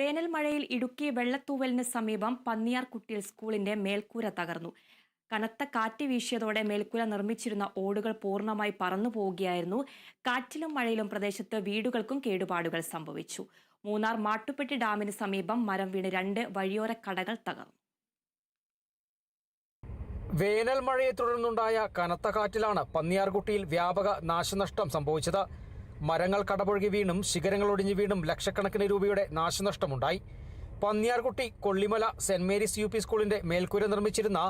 വേനൽ മഴയിൽ ഇടുക്കി വെള്ളത്തൂവലിന് സമീപം പന്നിയാർകുട്ടിയിൽ സ്കൂളിന്റെ മേൽക്കൂര തകർന്നു. കനത്ത കാറ്റ് വീശിയതോടെ മേൽക്കൂര നിർമ്മിച്ചിരുന്ന ഓടുകൾ പൂർണമായി പറന്നു പോവുകയായിരുന്നു. കാറ്റിലും മഴയിലും പ്രദേശത്ത് വീടുകൾക്കും കേടുപാടുകൾ സംഭവിച്ചു. മൂന്നാർ മാട്ടുപ്പെട്ടി ഡാമിന് സമീപം മരം വീണ് രണ്ട് വഴിയോര കടകൾ തകർന്നു. വേനൽ മഴയെ തുടർന്നുണ്ടായ കനത്ത കാറ്റിലാണ് പന്നിയാർകുട്ടിയിൽ വ്യാപക നാശനഷ്ടം സംഭവിച്ചത്. മരങ്ങൾ കടപുഴകി വീണും ശിഖരങ്ങൾ ഒടിഞ്ഞു വീണും ലക്ഷക്കണക്കിന് രൂപയുടെ നാശനഷ്ടമുണ്ടായി. Panniyarkutty Kollimala Saint Mary's U P സ്കൂളിന്റെ മേൽക്കൂര നിർമ്മിച്ചിരുന്ന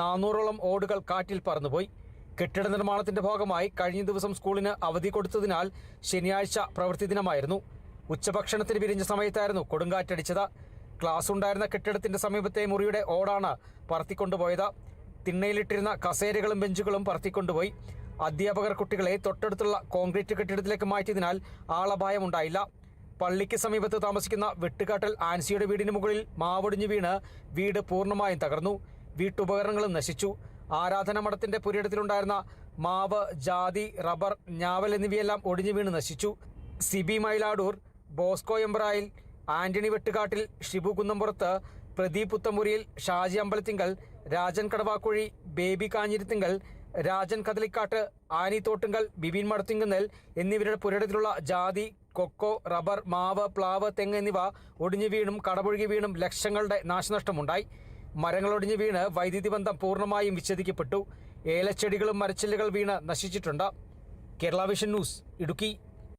നാനൂറോളം ഓടുകൾ കാറ്റിൽ പറന്നുപോയി. കെട്ടിട നിർമ്മാണത്തിന്റെ ഭാഗമായി കഴിഞ്ഞ ദിവസം സ്കൂളിന് അവധി കൊടുത്തതിനാൽ ശനിയാഴ്ച പ്രവൃത്തി ദിനമായിരുന്നു. ഉച്ചഭക്ഷണത്തിന് പിരിഞ്ഞ സമയത്തായിരുന്നു കൊടുങ്കാറ്റടിച്ചത്. ക്ലാസ് ഉണ്ടായിരുന്ന കെട്ടിടത്തിന്റെ സമീപത്തെ മുറിയുടെ ഓടാണ് പറത്തിക്കൊണ്ടുപോയത്. തിണ്ണയിലിട്ടിരുന്ന കസേരകളും ബെഞ്ചുകളും പറത്തിക്കൊണ്ടുപോയി. അധ്യാപകർ കുട്ടികളെ തൊട്ടടുത്തുള്ള കോൺക്രീറ്റ് കെട്ടിടത്തിലേക്ക് മാറ്റിയതിനാൽ ആളപായമുണ്ടായില്ല. പള്ളിക്ക് സമീപത്ത് താമസിക്കുന്ന വെട്ടുകാട്ടൽ ആൻസിയുടെ വീടിന് മുകളിൽ മാവൊടിഞ്ഞു വീണ് വീട് പൂർണമായും തകർന്നു. വീട്ടുപകരണങ്ങളും നശിച്ചു. ആരാധന മഠത്തിന്റെ പുരയിടത്തിലുണ്ടായിരുന്ന മാവ് ജാതി റബ്ബർ ഞാവൽ എന്നിവയെല്ലാം ഒടിഞ്ഞു വീണ് നശിച്ചു. സിബി മൈലാടൂർ ബോസ്കോ എംബ്രായിൽ ആന്റണി വെട്ടുകാട്ടിൽ ഷിബു കുന്നമ്പുറത്ത് പ്രദീപ് പുത്തമുരിയിൽ ഷാജി അമ്പലത്തിങ്കൽ രാജൻ കടവാക്കുഴി ബേബി കാഞ്ഞിരത്തിങ്കൽ രാജൻ കദലിക്കാട്ട് ആനി തോട്ടുങ്കൽ ബിബിൻ മടത്തിങ്കുന്നൽ എന്നിവരുടെ പുരടത്തിലുള്ള ജാതി കൊക്കോ റബ്ബർ മാവ് പ്ലാവ് തെങ്ങ് എന്നിവ ഒടിഞ്ഞു വീണും കടപുഴുകി വീണും ലക്ഷങ്ങളുടെ നാശനഷ്ടമുണ്ടായി. മരങ്ങൾ ഒടിഞ്ഞു വീണ് വൈദ്യുതി ബന്ധം പൂർണമായും വിച്ഛേദിക്കപ്പെട്ടു. ഏലച്ചെടികളും മരച്ചില്ലുകൾ വീണ് നശിച്ചിട്ടുണ്ട്. Kerala vision news Idukki.